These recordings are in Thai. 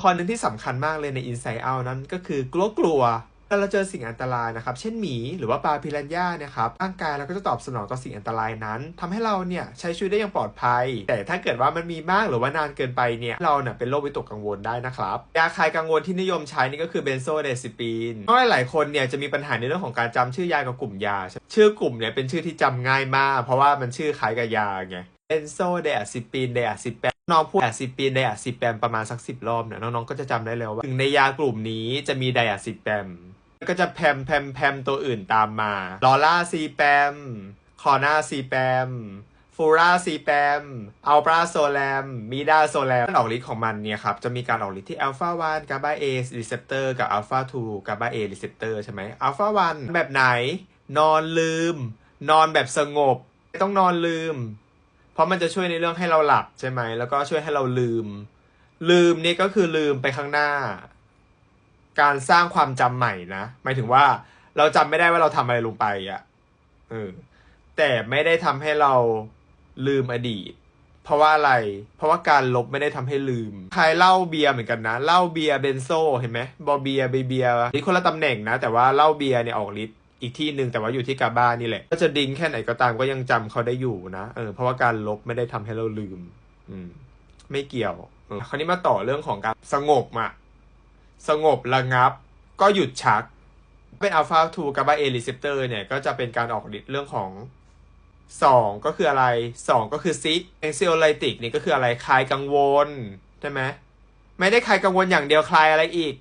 พอหนึ่งที่สำคัญมากเลยใน Inside Out นั้นก็คือกลัวกลัวเวลาเราเจอสิ่งอันตรายนะครับ เช่นหมีหรือว่าปลาพิรันย่าเนี่ยครับร่างกายเราก็จะตอบสนองต่อสิ่งอันตรายนั้นทำให้เราเนี่ยใช้ชีวิตได้อย่างปลอดภัย แต่ถ้าเกิดว่ามันมีมากหรือว่านานเกินไปเนี่ยเราเนี่ยเป็นโรควิตกกังวลได้นะครับยาคลายกังวลที่นิยมใช้นี่ก็คือเบนโซเดซิปีนเพราะหลายๆคนเนี่ยจะมีปัญหาในเรื่องของการจำชื่อยากับกลุ่มยา ชื่อกลุ่มเนี่ยเป็นชื่อที่จำง่ายมาก เพราะว่ามันชื่อคล้ายกับยาไงเบนโซเดอะซิปีนเดอะซิแป น้องพูดอะซิปีนไดอะซิแปมประมาณสักสิบรอบเนี่ยน้องๆก็จะจำได้แล้วว่าถึงในยากลุ่มนี้จะมีไดอะซิแปมก็จะแพมแพมแพมตัวอื่นตามมาลอร่าซีแปมคอนาซีแปมฟูราซีแปมอัลปราโซแลมมีดาโซแลมการออกฤทธิ์ของมันเนี่ยครับ จะมีการออกฤทธิ์ที่อัลฟา1กาบาเอรีเซปเตอร์กับอัลฟา2กาบาเอรีเซปเตอร์ใช่ไหมอัลฟา1แบบไหน นอนลืม นอนแบบสงบไม่ต้องนอนลืม ราะมันจะช่วยในเรื่องให้เราหลับใช่ไหมแล้วก็ช่วยให้เราลืม ลืมนี่ก็คือลืมไปข้างหน้า การสร้างความจำใหม่นะหมายถึงว่าเราจำไม่ได้ว่าเราทำอะไรลงไปอะ่ะเออแต่ไม่ได้ทำให้เราลืมอดีต เพราะว่าอะไร เพราะว่าการลบไม่ได้ทำให้ลืมใครเล้าเบียร์เหมือนกันนะเล้าเบียร์เบนโซเห็นไหมบอเบียร์เบเบียร์นี่คนละตำแหน่งนะ แต่ว่าเล้าเบียร์เนี่ยออกฤทธิ์ อีกที่หนึ่งแต่ว่าอยู่ที่กาบ้านี่แหละ ก็จะดิ้งแค่ไหนก็ตามก็ยังจำเขาได้อยู่นะเออเพราะว่าการลบไม่ได้ทำให้เราลืม อืม ไม่เกี่ยวออคราวนี้มาต่อเรื่องของการสงบอะสงบระงับ ก็หยุดชัก เป็นอัลฟา2กาบาเอรีเซปเตอร์เนี่ย ก็จะเป็นการออกฤทธิ์เรื่องของสองก็คืออะไรสองก็คือซิกเอ็กซิโอไลติกนี่ก็คืออะไรคลายกังวล ใช่ไหมไม่ได้คลายกังวลอย่างเดียวคลายอะไรอีก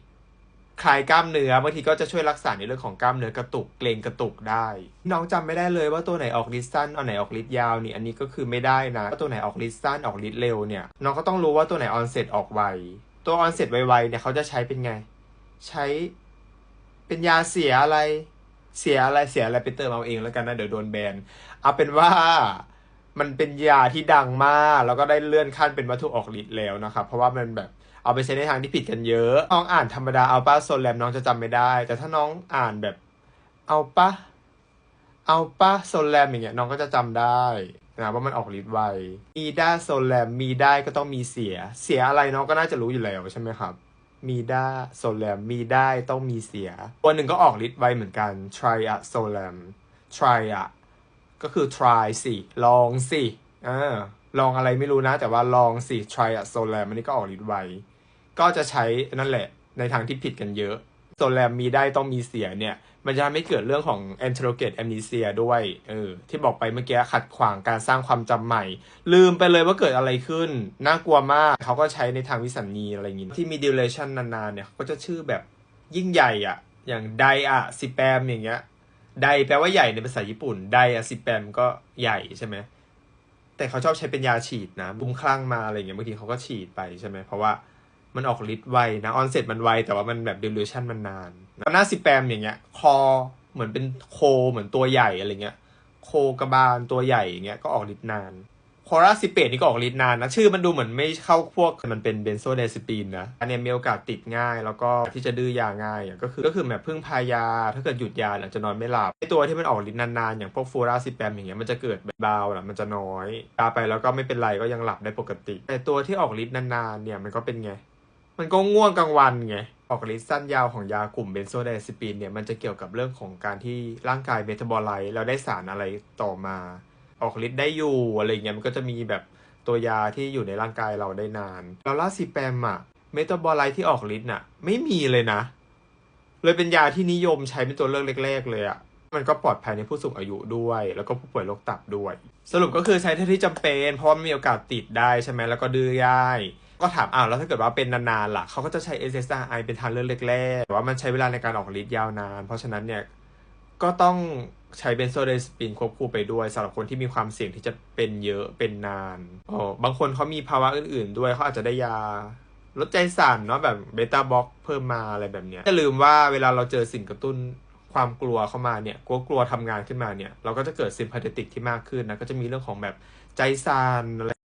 คลายกล้ามเนื้อบางทีก็จะช่วยรักษาในเรื่องของกล้ามเนื้อกระตุกเกรงกระตุกได้ น้องจำไม่ได้เลยว่าตัวไหนออกฤทธิ์สั้นอันไหนออกฤทธิ์ยาวนี่อันนี้ก็คือไม่ได้นะว่าตัวไหนออกฤทธิ์สั้นออกฤทธิ์เร็วเนี่ยน้องก็ต้องรู้ว่าตัวไหนออนเซ็ตออกไวตัวออนเซ็ตไวๆเนี่ยเขาจะใช้เป็นไง ใช้เป็นยาเสียอะไรเสียอะไรเสียอะไรไปเติมเอาเองแล้วกันนะเดี๋ยวโดนแบนเอาเป็นว่า มันเป็นยาที่ดังมาก แล้วก็ได้เลื่อนขั้นเป็นวัตถุออกฤทธิ์แล้วนะครับ เพราะว่ามันแบบเอาไปใช้ในทางที่ผิดกันเยอะ น้องอ่านธรรมดาเอาป้าโซแลมน้องจะจำไม่ได้ แต่ถ้าน้องอ่านแบบเอาปะเอาปะโซแลมอย่างเงี้ยน้องก็จะจำได้นะว่ามันออกฤทธิ์ไวมีได้โซแลมมีได้ก็ต้องมีเสีย เสียอะไรน้องก็น่าจะรู้อยู่แล้วใช่ไหมครับ มีได้โซแลมมีได้ต้องมีเสีย ตัวหนึ่งก็ออกฤทธิ์ไวเหมือนกัน try อะโซแลม try อะ ก็คือ try สิลองสิอ่าลองอะไรไม่รู้นะ แต่ว่าลองสิ try อะโซแลมอันนี้ก็ออกฤทธิ์ไวก็จะใช้นั่นแหละในทางที่ผิดกันเยอะโซแลมมีได้ต้องมีเสียเนี่ย มันจะทำให้เกิดเรื่องของ enterogate amnesia ด้วยเออที่บอกไปเมื่อกี้ขัดขวางการสร้างความจำใหม่ ลืมไปเลยว่าเกิดอะไรขึ้น น่ากลัวมาก เขาก็ใช้ในทางวิสัญญีอะไรอย่างงี้ ที่มี duration นานๆเนี่ย ก็จะชื่อแบบยิ่งใหญ่อะอย่างไดอะซิแปมอย่างเงี้ย ไดแปลว่าใหญ่ในภาษาญี่ปุ่น ไดอะซิแปมก็ใหญ่ใช่ไหมแต่เขาชอบใช้เป็นยาฉีดนะบุ้มคลั่งมาอะไรเงี้ยบางทีเขาก็ฉีดไปใช่ไหมเพราะว่ามันออกฤทธิ์ไวนะออนเซ็ตมันไวแต่ว่ามันแบบดิลูชันมันนานหน้าซิแปมอย่างเงี้ย คอเหมือนเป็นโคเหมือนตัวใหญ่อะไรเงี้ย โคกระบาลตัวใหญ่อย่างเงี้ยก็ออกฤทธิ์นาน คอราซิเปตนี่ก็ออกฤทธิ์นานนะ ชื่อมันดูเหมือนไม่เข้าพวกมันเป็นเบนโซเดซิปีนนะ อันนี้มีโอกาสติดง่าย แล้วก็ที่จะดื้อยาง่ายก็คือก็คือแบบพึ่งพายา ถ้าเกิดหยุดยาอาจจะนอนไม่หลับไอตัวที่มันออกฤทธิ์นานๆ อย่างพวกฟูราซิแปมอย่างเงี้ยมันจะเกิดแบบเบาแหละมันจะน้อยยาไปแล้วก็ไม่เป็นไรก็ยังหลับได้ปกติ แต่ตัวที่ออกฤทธิ์นานๆเนี่ยมันก็เป็นไง มันก็ง่วงกลางวันไงออกฤทธิ์สั้นยาวของยากลุ่มเบนโซไดอะซิปีนเนี่ยมันจะเกี่ยวกับเรื่องของการที่ร่างกายเมตาบอไลต์แล้วได้สารอะไรต่อมา ออกฤทธิ์ได้อยู่อะไรเงี้ยมันก็จะมีแบบตัวยาที่อยู่ในร่างกายเราได้นานแล้วลาซิแปมอะเมตาบอไลต์ที่ออกฤทธิ์น่ะ ไม่มีเลยนะ เลยเป็นยาที่นิยมใช้เป็นตัวเลือกแรก ๆ เลยอะมันก็ปลอดภัยในผู้สูงอายุด้วย แล้วก็ผู้ป่วยโรคตับด้วย สรุปก็คือใช้เท่าที่จำเป็น เพราะว่ามันมีโอกาสติดได้ใช่ไหมแล้วก็ดื้อง่าย ก็ถามอ้าวแล้วถ้าเกิดว่าเป็นนานๆล่ะเขาก็จะใช้ SSRI เป็นทางเลือกแรกๆแต่ว่ามันใช้เวลาในการออกฤทธิ์ยาวนาน เพราะฉะนั้นเนี่ยก็ต้อง ใช้เบนโซเดสปินควบคู่ไปด้วยสำหรับคนที่มีความเสี่ยงที่จะเป็นเยอะเป็นนานอ๋อบางคนเขามีภาวะอื่น ๆ ด้วยเขาอาจจะได้ยาลดใจสั่นเนาะแบบเบต้าบล็อกเพิ่มมาอะไรแบบเนี้ยอย่าลืมว่าเวลาเราเจอสิ่งกระตุ้นความกลัวเข้ามาเนี่ยกลัวกลัวทำงานขึ้นมาเนี่ย เราก็จะเกิดซิมพาเทติกที่มากขึ้นนะก็จะมีเรื่องของแบบใจสั่นอะไร